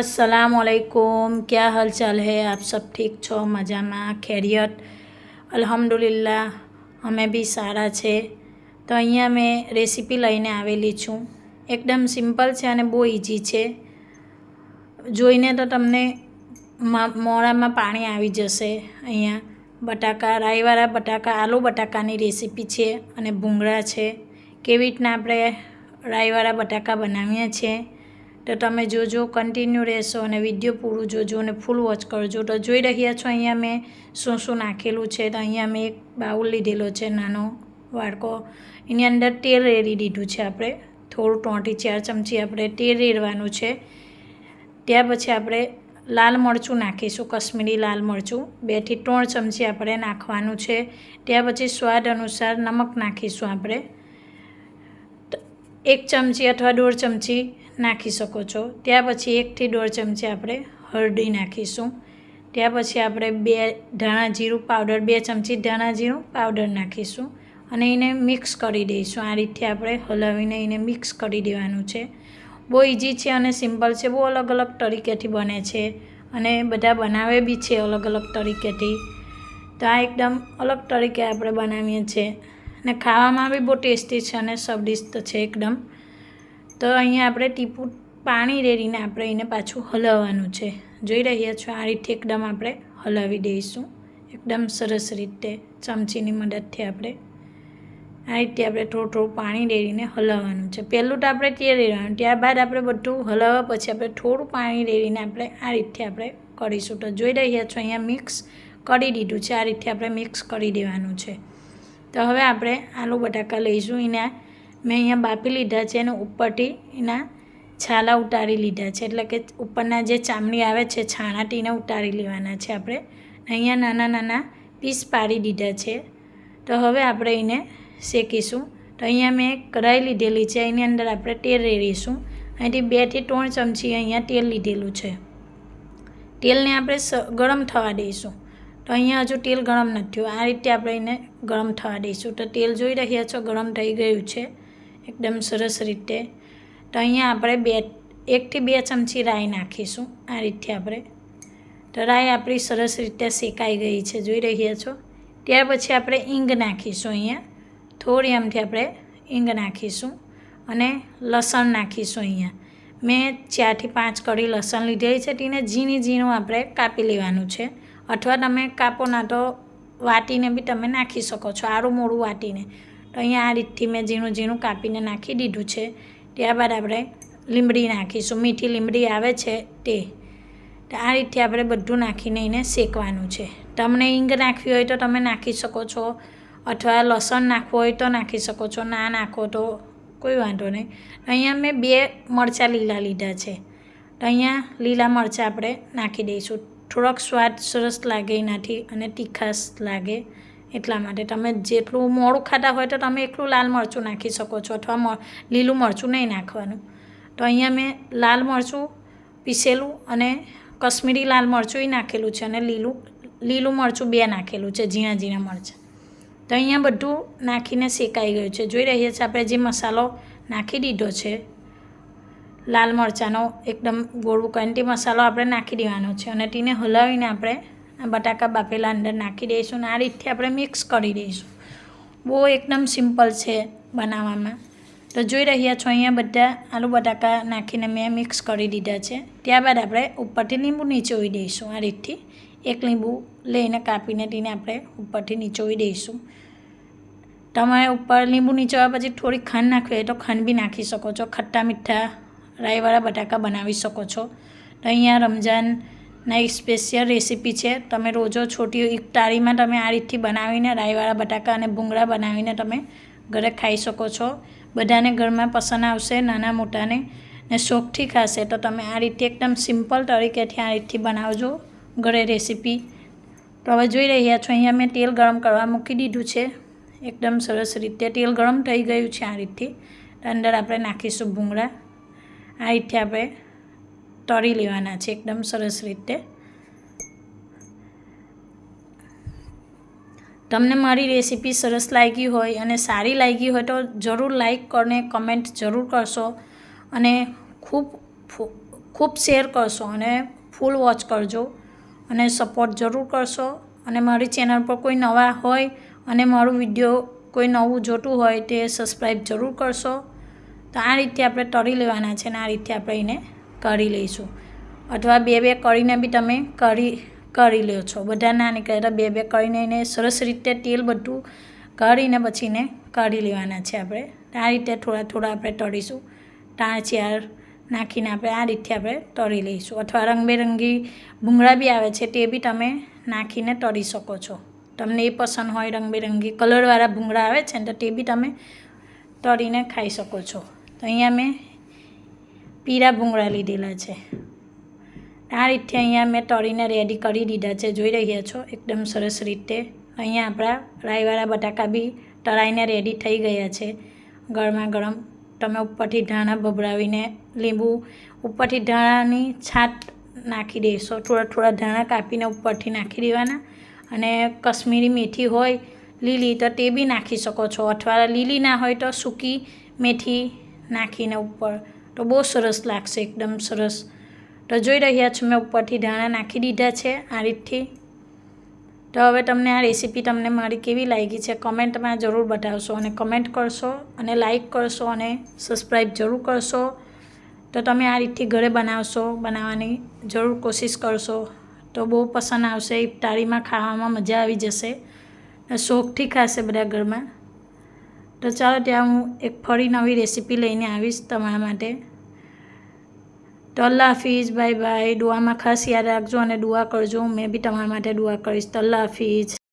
अस्सलाम वालेकुम क्या हाल चाल है आप सब ઠીક છો મજામાં ખેરિયત અલ્હમ્દુલિલ્લાહ અમે બી સારા છે તો અહીંયા મેં રેસીપી લઈને આવેલી છું એકદમ સિમ્પલ છે અને બહુ ઇઝી છે જોઈને તો તમને મ- મોઢામાં પાણી આવી જશે અહીંયા બટાકા રાઈવાળા બટાકા આલુ બટાકાની રેસીપી છે અને ભૂંગળા છે કેવી રીતના આપણે રાઈવાળા બટાકા બનાવીએ છીએ તો તમે જોજો કન્ટિન્યુ રહેશો અને વીડિયો પૂરું જોજો અને ફૂલ વોચ કરજો. તો જોઈ રહ્યા છો, અહીંયા મેં શું શું નાખેલું છે તો અહીંયા મેં એક બાઉલ લીધેલો છે, નાનો વાડકો. એની અંદર તેલ રેડી દીધું છે આપણે. થોડું ત્રણથી ચાર ચમચી આપણે તેલ રેડવાનું છે. ત્યાર પછી આપણે લાલ મરચું નાખીશું, કશ્મીરી લાલ મરચું. બેથી ત્રણ ચમચી આપણે નાખવાનું છે. ત્યાર પછી સ્વાદ અનુસાર નમક નાખીશું આપણે. એક ચમચી અથવા દોઢ ચમચી નાખી શકો છો. ત્યાર પછી એકથી દોઢ ચમચી આપણે હળદી નાખીશું. ત્યાર પછી આપણે બે ધાણા જીરું પાવડર, બે ચમચી ધાણા જીરું પાવડર નાખીશું અને એને મિક્સ કરી દઈશું. આ રીતે આપણે હલાવીને એને મિક્સ કરી દેવાનું છે. બહુ ઇઝી છે અને સિમ્પલ છે. બહુ અલગ અલગ તરીકેથી બને છે અને બધા બનાવે બી છે અલગ અલગ તરીકેથી. તો આ એકદમ અલગ તરીકે આપણે બનાવીએ છીએ. અને ખાવામાં બી બહુ ટેસ્ટી છે અને સ્વાદિષ્ટ છે એકદમ. તો અહીંયા આપણે ટીપું પાણી રેડીને આપણે એને પાછું હલાવવાનું છે. જોઈ રહ્યા છો, આ રીતે એકદમ આપણે હલાવી દઈશું. એકદમ સરસ રીતે, ચમચીની મદદથી આપણે આ રીતે આપણે થોડું થોડું પાણી રેડીને હલાવવાનું છે. પહેલું તો આપણે તે રેડવાનું ત્યારબાદ આપણે બધું હલાવવા પછી આપણે થોડું પાણી રેડીને આપણે આ રીતે આપણે કરીશું. તો જોઈ રહ્યા છો, અહીંયા મિક્સ કરી દીધું છે, આ રીતે આપણે મિક્સ કરી દેવાનું છે. તો હવે આપણે આલુ બટાકા લઈશું, એના મેં અહીંયા બાપી લીધા છે અને ઉપરથી એના છાલા ઉતારી લીધા છે. એટલે કે ઉપરના જે ચામડી આવે છે છાણાથી એને ઉતારી લેવાના છે આપણે. અહીંયા નાના નાના પીસ પાડી દીધા છે. તો હવે આપણે એને શેકીશું. તો અહીંયા મેં કઢાઈ લીધેલી છે, એની અંદર આપણે તેલ રેડીશું અહીંથી બેથી ત્રણ ચમચી અહીંયા તેલ લીધેલું છે. તેલને આપણે ગરમ થવા દઈશું. તો અહીંયા હજુ તેલ ગરમ નથી થયું. આ રીતે આપણે એને ગરમ થવા દઈશું. તો તેલ જોઈ રહ્યા છો, ગરમ થઈ ગયું છે. એકદમ સરસ રીતે. તો અહીંયા આપણે બે, એકથી બે ચમચી રાઈ નાખીશું આ રીતે આપણે. તો રાઈ આપણી સરસ રીતે શેકાઈ ગઈ છે, જોઈ રહ્યા છો? ત્યાર પછી આપણે ઈંગ નાખીશું અહીંયા. થોડી આમથી આપણે ઈંગ નાખીશું અને લસણ નાખીશું અહીંયા. મેં ચારથી પાંચ કડી લસણ લીધેલી છે, તેને ઝીણી ઝીણું આપણે કાપી લેવાનું છે. અથવા તમે કાપો ના તો વાટીને બી તમે નાખી શકો છો, આરું મોડું વાટીને. તો અહીંયા આ રીતથી મેં ઝીણું ઝીણું કાપીને નાખી દીધું છે. ત્યારબાદ આપણે લીમડી નાખીશું. મીઠી લીમડી આવે છે તે. આ રીતે આપણે બધું નાખીને એને શેકવાનું છે. તમને ઈંગ નાખવી હોય તો તમે નાખી શકો છો. અથવા લસણ નાખવું હોય તો નાખી શકો છો. ના નાખો તો કોઈ વાંધો નહીં. અહીંયા મેં બે મરચાં લીલા લીધા છે. તો અહીંયા લીલા મરચાં આપણે નાખી દઈશું. થોડોક સ્વાદ સરસ લાગે એનાથી અને તીખાશ લાગે. એટલા માટે તમે જેટલું મોડું ખાતા હોય તો તમે એટલું લાલ મરચું નાખી શકો છો અથવા લીલું મરચું નહીં નાખવાનું. તો અહીંયા મેં લાલ મરચું પીસેલું અને કશ્મીરી લાલ મરચું નાખેલું છે અને લીલું લીલું મરચું બે નાખેલું છે, ઝીણા ઝીણા મરચાં. તો અહીંયા બધું નાખીને શેકાઈ ગયું છે. જોઈ રહ્યા છીએ આપણે જે મસાલો નાખી દીધો છે, લાલ મરચાંનો એકદમ ગોળું કરીને તે મસાલો આપણે નાખી દેવાનો છે અને તેને હલાવીને આપણે બટાકા બાફેલા અંદર નાખી દઈશું અને આ રીતે આપણે મિક્સ કરી દઈશું. બહુ એકદમ સિમ્પલ છે બનાવવામાં. તો જોઈ રહ્યા છો અહીંયા બધા આલુ બટાકા નાખીને મેં મિક્સ કરી દીધા છે. ત્યારબાદ આપણે ઉપરથી લીંબુ નીચોવી દઈશું આ રીતથી. એક લીંબુ લઈને કાપીને તેને આપણે ઉપરથી નીચોવી દઈશું. તમારે ઉપર લીંબુ નીચોવ્યા પછી થોડી ખાંડ નાખવી હોય તો ખાંડ બી નાખી શકો છો. ખટ્ટા મીઠા રાઈવાળા બટાકા બનાવી શકો છો. તો અહીંયા રમજાનના એક સ્પેશિયલ રેસીપી છે. તમે રોજો છોટી ઇફતારીમાં તમે આ રીતથી બનાવીને રાઈવાળા બટાકા અને ભૂંગળા બનાવીને તમે ઘરે ખાઈ શકો છો. બધાને ઘરમાં પસંદ આવશે, નાના મોટાને. ને શોખથી ખાશે. તો તમે આ રીતે એકદમ સિમ્પલ તરીકેથી આ રીતથી બનાવજો ઘરે રેસીપી તો હવે જોઈ રહ્યા છો, અહીંયા મેં તેલ ગરમ કરવા મૂકી દીધું છે. એકદમ સરસ રીતે તેલ ગરમ થઈ ગયું છે આ રીતથી. અંદર આપણે નાખીશું ભૂંગળા. આ રીતે આપણે તળી લેવાના છે એકદમ સરસ રીતે. તમને મારી રેસીપી સરસ લાગી હોય અને સારી લાગી હોય તો જરૂર લાઈક કરીને કમેન્ટ જરૂર કરશો અને ખૂબ ખૂબ શેર કરશો અને ફૂલ વોચ કરજો અને સપોર્ટ જરૂર કરશો અને મારી ચેનલ પર કોઈ નવા હોય અને મારું વીડિયો કોઈ નવું જોતું હોય તે સબસ્ક્રાઈબ જરૂર કરશો. તો આ રીતે આપણે તળી લેવાના છે અને આ રીતે આપણે એને કરી લઈશું. અથવા બે બે કરીને બી તમે કરી કરી લો છો. બધા ના નીકળે તો બે બે કરીને એને સરસ રીતે તેલ બધું કરીને પછી એને કાઢી લેવાના છે આપણે. આ રીતે થોડા થોડા આપણે તળીશું. ચાર નાખીને આપણે આ રીતે આપણે તળી લઈશું. અથવા રંગબેરંગી ભૂંગળા બી આવે છે તે બી તમે નાખીને તળી શકો છો. તમને એ પસંદ હોય રંગબેરંગી કલરવાળા ભૂંગળા આવે છે ને તો તે બી તમે તળીને ખાઈ શકો છો. તો અહીંયા મેં પીળા ભૂંગળા લીધેલા છે. આ રીતે અહીંયા મેં તળીને રેડી કરી દીધા છે. જોઈ રહ્યા છો? એકદમ સરસ રીતે. અહીંયા આપણા રાઈવાળા બટાકા બી તળાઈને રેડી થઈ ગયા છે. ગરમા ગરમ. તમે ઉપરથી ધાણા ભભરાવીને લીંબુ ઉપરથી ધાણાની છાટ નાખી દેશો. થોડા થોડા ધાણા કાપીને ઉપરથી નાખી દેવાના. અને કશ્મીરી મેથી હોય, લીલી, તો તે બી નાખી શકો છો. અથવા લીલી ના હોય તો સૂકી મેથી નાખીને ઉપર તો બહુ સરસ લાગશે, એકદમ સરસ. તો જોઈ રહ્યા છો મેં ઉપરથી ધાણા નાખી દીધા છે આ રીતથી. તો હવે તમને આ રેસીપી તમને મારી કેવી લાગી છે કમેન્ટમાં જરૂર બતાવશો અને કમેન્ટ કરશો અને લાઇક કરશો અને સબસ્ક્રાઈબ જરૂર કરશો. તો તમે આ રીતથી ઘરે બનાવશો, બનાવવાની જરૂર કોશિશ કરશો. તો બહુ પસંદ આવશે ઇફતારીમાં ખાવામાં મજા આવી જશે. શોખથી ખાશે બધા ઘરમાં. તો ચાલો ત્યાં હું એક ફરી નવી રેસીપી લઈને આવીશ તમારા માટે. તો અલ્લાહ હાફિઝ, બાય બાય. દુઆમાં ખાસ યાદ રાખજો અને દુઆ કરજો. મેં બી તમારા માટે દુઆ કરીશ. તો અલ્લાહ હાફિઝ.